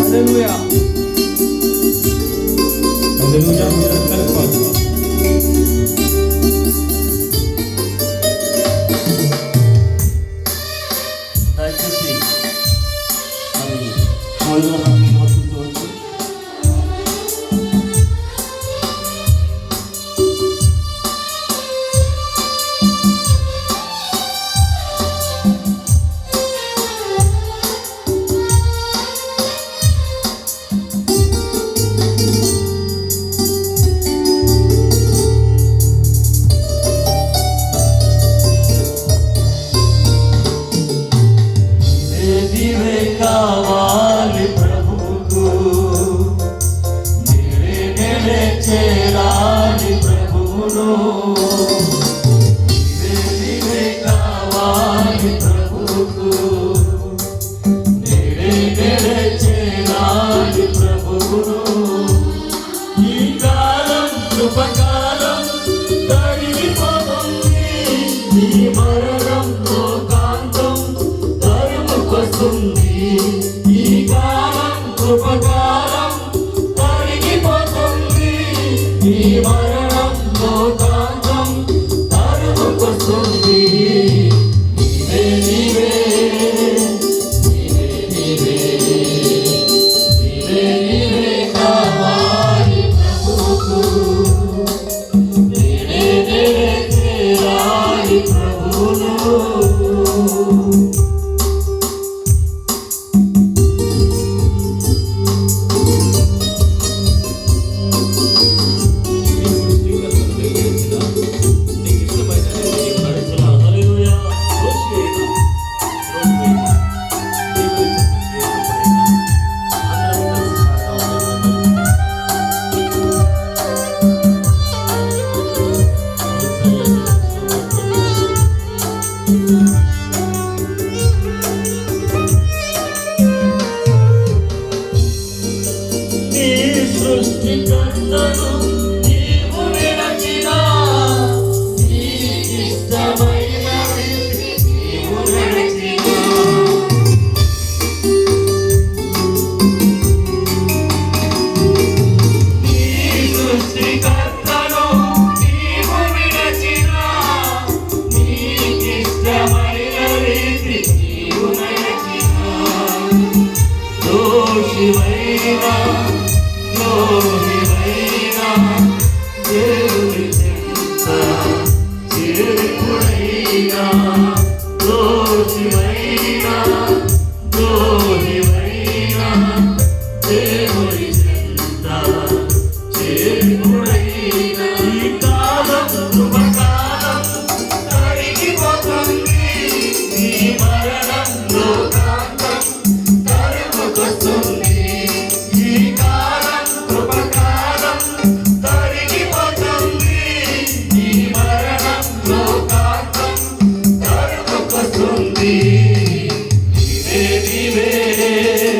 할렐루야. 할렐루야. చేరాలి ప్రభువును. ప్రభును Nuestro dime, dime,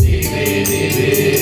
dime, dime.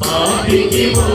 പാപിക്കുമോ?